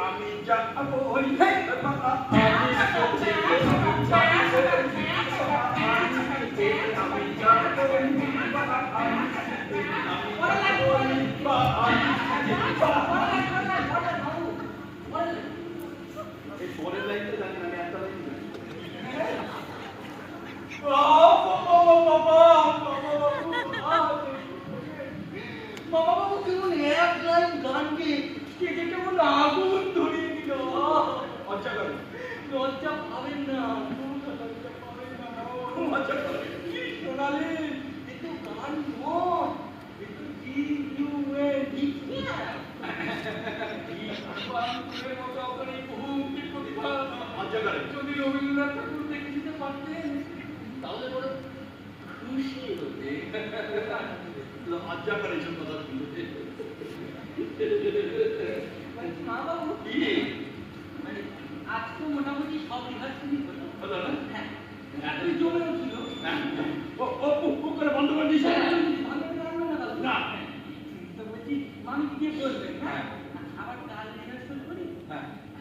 আমি যাব কেমন এক লাইন গানকে কেটে কেমন আগুন ধরিয়ে দিল লজ্জা পাবেন না লজ্জা পাবেন না লজ্জা করে সোনালি একটু গান নয় একটু জি ইউ এ লজ্জা যদি রবীন্দ্রনাথ ঠাকুর দেখে দিতে পারতেন তাহলে বড় খুশি হতে। লজ্জা করে এইসব কথা শুনতে মোটামুটি সব রিহার্সালই হলো হলো না? হ্যাঁ। তুই হ্যাঁ। ও ও পুক পুক করে বন্ধ করে দিয়েছে? ভালো রান্না না তো বলছি মানুষ কি করবে? হ্যাঁ হ্যাঁ। হ্যাঁ।